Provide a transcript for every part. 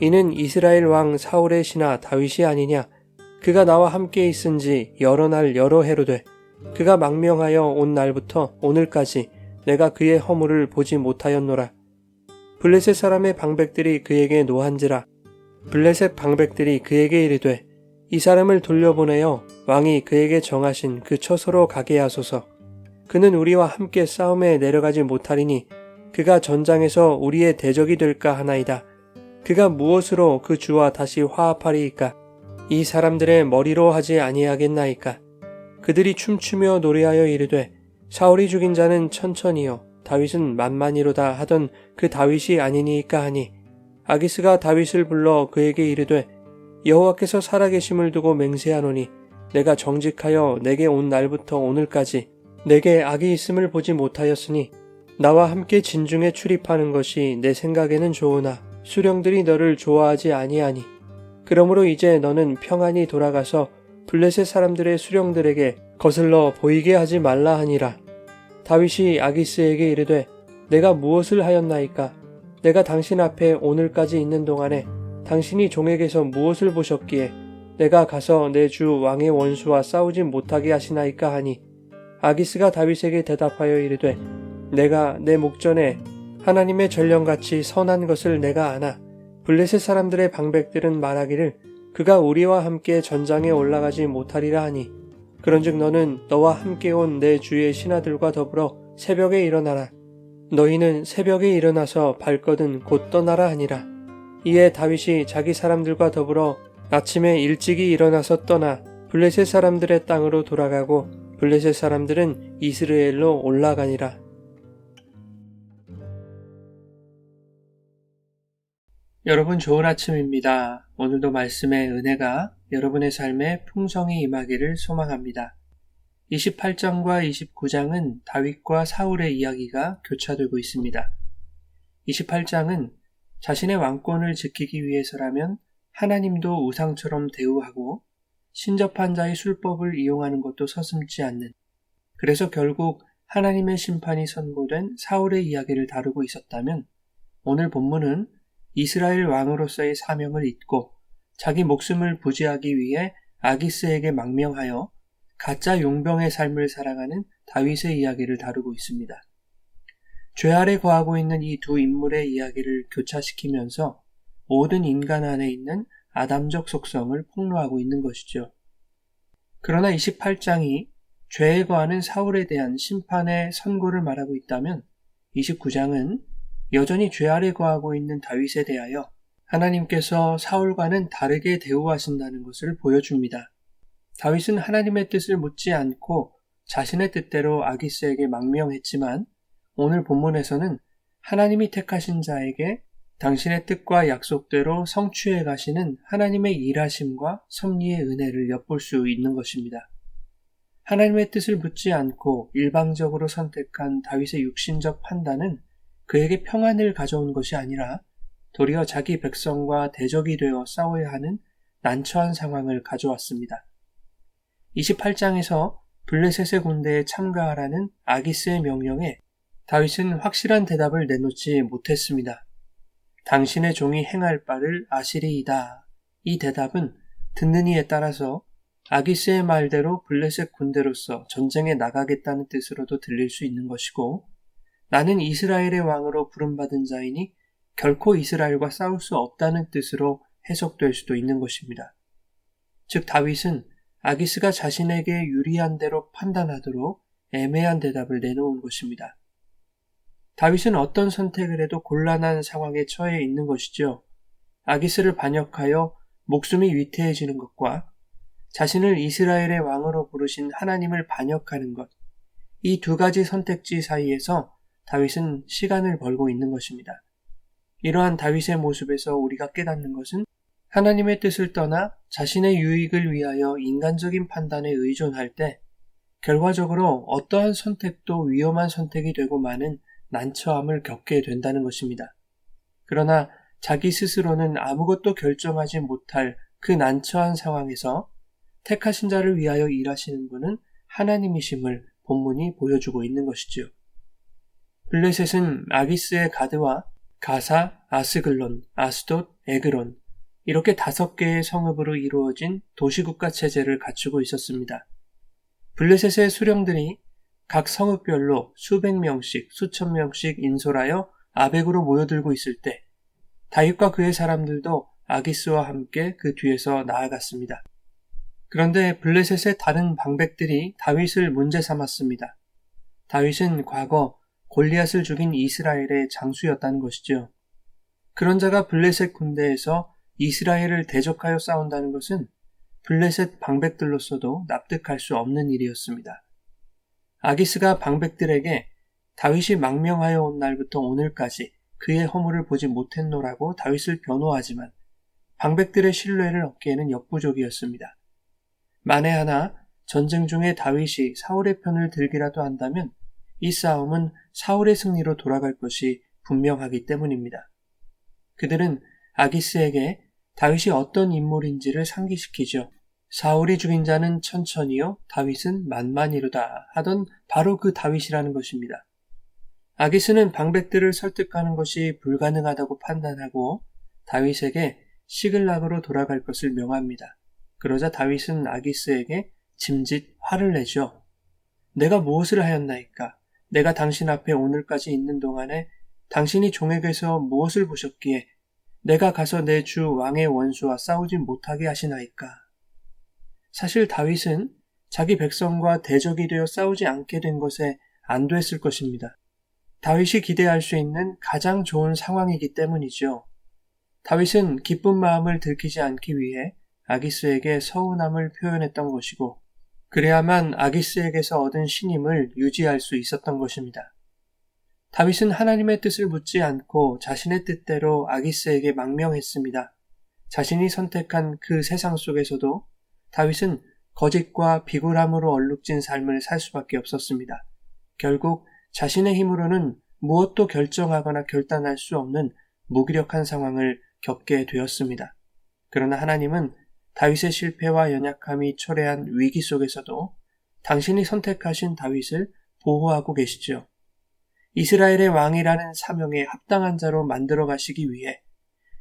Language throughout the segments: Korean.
이는 이스라엘 왕 사울의 신하 다윗이 아니냐? 그가 나와 함께 있은지 여러 날 여러 해로 돼 그가 망명하여 온 날부터 오늘까지 내가 그의 허물을 보지 못하였노라. 블레셋 사람의 방백들이 그에게 노한지라. 블레셋 방백들이 그에게 이르되 이 사람을 돌려보내어 왕이 그에게 정하신 그 처소로 가게 하소서. 그는 우리와 함께 싸움에 내려가지 못하리니 그가 전장에서 우리의 대적이 될까 하나이다 그가 무엇으로 그 주와 다시 화합하리이까? 이 사람들의 머리로 하지 아니하겠나이까? 그들이 춤추며 노래하여 이르되 사울이 죽인 자는 천천히요 다윗은 만만히로다 하던 그 다윗이 아니니까 하니 아기스가 다윗을 불러 그에게 이르되 여호와께서 살아계심을 두고 맹세하노니 내가 정직하여 내게 온 날부터 오늘까지 내게 악이 있음을 보지 못하였으니 나와 함께 진중에 출입하는 것이 내 생각에는 좋으나 수령들이 너를 좋아하지 아니하니. 그러므로 이제 너는 평안히 돌아가서 블레셋 사람들의 수령들에게 거슬러 보이게 하지 말라 하니라. 다윗이 아기스에게 이르되 내가 무엇을 하였나이까? 내가 당신 앞에 오늘까지 있는 동안에 당신이 종에게서 무엇을 보셨기에 내가 가서 내 주 왕의 원수와 싸우지 못하게 하시나이까 하니? 아기스가 다윗에게 대답하여 이르되 내가 내 목전에 하나님의 전령같이 선한 것을 내가 아나 블레셋 사람들의 방백들은 말하기를 그가 우리와 함께 전장에 올라가지 못하리라 하니. 그런즉 너는 너와 함께 온 내 주의 신하들과 더불어 새벽에 일어나라. 너희는 새벽에 일어나서 발거든 곧 떠나라 하니라. 이에 다윗이 자기 사람들과 더불어 아침에 일찍이 일어나서 떠나 블레셋 사람들의 땅으로 돌아가고 블레셋 사람들은 이스라엘로 올라가니라 여러분 좋은 아침입니다. 오늘도 말씀의 은혜가 여러분의 삶에 풍성히 임하기를 소망합니다. 28장과 29장은 다윗과 사울의 이야기가 교차되고 있습니다. 28장은 자신의 왕권을 지키기 위해서라면 하나님도 우상처럼 대우하고 신접한 자의 술법을 이용하는 것도 서슴지 않는 그래서 결국 하나님의 심판이 선고된 사울의 이야기를 다루고 있었다면 오늘 본문은 이스라엘 왕으로서의 사명을 잊고 자기 목숨을 부지하기 위해 아기스에게 망명하여 가짜 용병의 삶을 살아가는 다윗의 이야기를 다루고 있습니다. 죄 아래 거하고 있는 이 두 인물의 이야기를 교차시키면서 모든 인간 안에 있는 아담적 속성을 폭로하고 있는 것이죠. 그러나 28장이 죄에 거하는 사울에 대한 심판의 선고를 말하고 있다면 29장은 여전히 죄 아래 거하고 있는 다윗에 대하여 하나님께서 사울과는 다르게 대우하신다는 것을 보여줍니다. 다윗은 하나님의 뜻을 묻지 않고 자신의 뜻대로 아기스에게 망명했지만 오늘 본문에서는 하나님이 택하신 자에게 당신의 뜻과 약속대로 성취해 가시는 하나님의 일하심과 섭리의 은혜를 엿볼 수 있는 것입니다. 하나님의 뜻을 묻지 않고 일방적으로 선택한 다윗의 육신적 판단은 그에게 평안을 가져온 것이 아니라 도리어 자기 백성과 대적이 되어 싸워야 하는 난처한 상황을 가져왔습니다. 28장에서 블레셋의 군대에 참가하라는 아기스의 명령에 다윗은 확실한 대답을 내놓지 못했습니다. 당신의 종이 행할 바를 아시리이다. 이 대답은 듣는 이에 따라서 아기스의 말대로 블레셋 군대로서 전쟁에 나가겠다는 뜻으로도 들릴 수 있는 것이고 나는 이스라엘의 왕으로 부름받은 자이니 결코 이스라엘과 싸울 수 없다는 뜻으로 해석될 수도 있는 것입니다. 즉 다윗은 아기스가 자신에게 유리한 대로 판단하도록 애매한 대답을 내놓은 것입니다. 다윗은 어떤 선택을 해도 곤란한 상황에 처해 있는 것이죠. 아기스를 반역하여 목숨이 위태해지는 것과 자신을 이스라엘의 왕으로 부르신 하나님을 반역하는 것, 이 두 가지 선택지 사이에서 다윗은 시간을 벌고 있는 것입니다. 이러한 다윗의 모습에서 우리가 깨닫는 것은 하나님의 뜻을 떠나 자신의 유익을 위하여 인간적인 판단에 의존할 때 결과적으로 어떠한 선택도 위험한 선택이 되고 많은 난처함을 겪게 된다는 것입니다. 그러나 자기 스스로는 아무것도 결정하지 못할 그 난처한 상황에서 택하신 자를 위하여 일하시는 분은 하나님이심을 본문이 보여주고 있는 것이지요. 블레셋은 아기스의 가드와 가사, 아스글론, 아스돗, 에그론 이렇게 다섯 개의 성읍으로 이루어진 도시국가 체제를 갖추고 있었습니다. 블레셋의 수령들이 각 성읍별로 수백 명씩, 수천 명씩 인솔하여 아벡으로 모여들고 있을 때 다윗과 그의 사람들도 아기스와 함께 그 뒤에서 나아갔습니다. 그런데 블레셋의 다른 방백들이 다윗을 문제 삼았습니다. 다윗은 과거 골리앗을 죽인 이스라엘의 장수였다는 것이죠. 그런 자가 블레셋 군대에서 이스라엘을 대적하여 싸운다는 것은 블레셋 방백들로서도 납득할 수 없는 일이었습니다. 아기스가 방백들에게 다윗이 망명하여 온 날부터 오늘까지 그의 허물을 보지 못했노라고 다윗을 변호하지만 방백들의 신뢰를 얻기에는 역부족이었습니다. 만에 하나 전쟁 중에 다윗이 사울의 편을 들기라도 한다면 이 싸움은 사울의 승리로 돌아갈 것이 분명하기 때문입니다. 그들은 아기스에게 다윗이 어떤 인물인지를 상기시키죠. 사울이 죽인 자는 천천히요, 다윗은 만만이로다 하던 바로 그 다윗이라는 것입니다. 아기스는 방백들을 설득하는 것이 불가능하다고 판단하고 다윗에게 시글락으로 돌아갈 것을 명합니다. 그러자 다윗은 아기스에게 짐짓 화를 내죠. 내가 무엇을 하였나이까? 내가 당신 앞에 오늘까지 있는 동안에 당신이 종에게서 무엇을 보셨기에 내가 가서 내 주 왕의 원수와 싸우지 못하게 하시나이까? 사실 다윗은 자기 백성과 대적이 되어 싸우지 않게 된 것에 안됐을 것입니다. 다윗이 기대할 수 있는 가장 좋은 상황이기 때문이죠. 다윗은 기쁜 마음을 들키지 않기 위해 아기스에게 서운함을 표현했던 것이고, 그래야만 아기스에게서 얻은 신임을 유지할 수 있었던 것입니다. 다윗은 하나님의 뜻을 묻지 않고 자신의 뜻대로 아기스에게 망명했습니다. 자신이 선택한 그 세상 속에서도 다윗은 거짓과 비굴함으로 얼룩진 삶을 살 수밖에 없었습니다. 결국 자신의 힘으로는 무엇도 결정하거나 결단할 수 없는 무기력한 상황을 겪게 되었습니다. 그러나 하나님은 다윗의 실패와 연약함이 초래한 위기 속에서도 당신이 선택하신 다윗을 보호하고 계시죠. 이스라엘의 왕이라는 사명에 합당한 자로 만들어 가시기 위해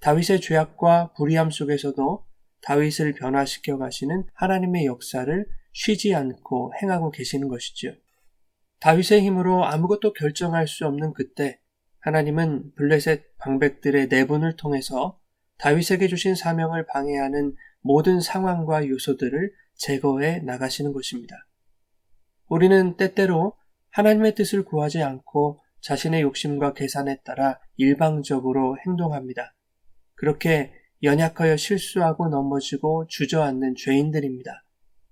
다윗의 죄악과 불의함 속에서도 다윗을 변화시켜 가시는 하나님의 역사를 쉬지 않고 행하고 계시는 것이지요. 다윗의 힘으로 아무것도 결정할 수 없는 그때 하나님은 블레셋 방백들의 내분을 통해서 다윗에게 주신 사명을 방해하는 모든 상황과 요소들을 제거해 나가시는 것입니다. 우리는 때때로 하나님의 뜻을 구하지 않고 자신의 욕심과 계산에 따라 일방적으로 행동합니다. 그렇게 연약하여 실수하고 넘어지고 주저앉는 죄인들입니다.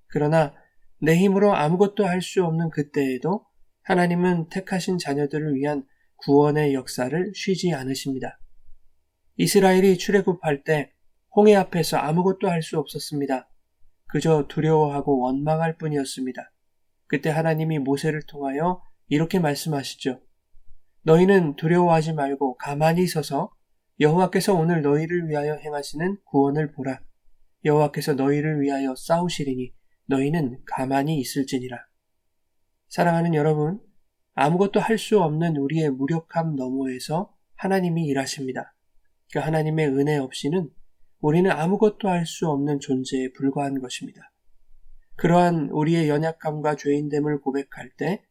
그러나 내 힘으로 아무것도 할 수 없는 그때에도 하나님은 택하신 자녀들을 위한 구원의 역사를 쉬지 않으십니다. 이스라엘이 출애굽할 때 홍해 앞에서 아무것도 할 수 없었습니다. 그저 두려워하고 원망할 뿐이었습니다. 그때 하나님이 모세를 통하여 이렇게 말씀하시죠. 너희는 두려워하지 말고 가만히 서서 여호와께서 오늘 너희를 위하여 행하시는 구원을 보라. 여호와께서 너희를 위하여 싸우시리니 너희는 가만히 있을지니라. 사랑하는 여러분, 아무것도 할 수 없는 우리의 무력함 너머에서 하나님이 일하십니다. 그 하나님의 은혜 없이는 우리는 아무것도 할 수 없는 존재에 불과한 것입니다. 그러한 우리의 연약함과 죄인됨을 고백할 때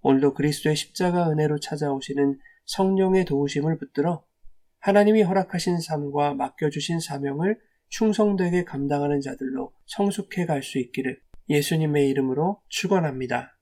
오늘도 그리스도의 십자가 은혜로 찾아오시는 성령의 도우심을 붙들어 하나님이 허락하신 삶과 맡겨주신 사명을 충성되게 감당하는 자들로 성숙해 갈 수 있기를 예수님의 이름으로 축원합니다.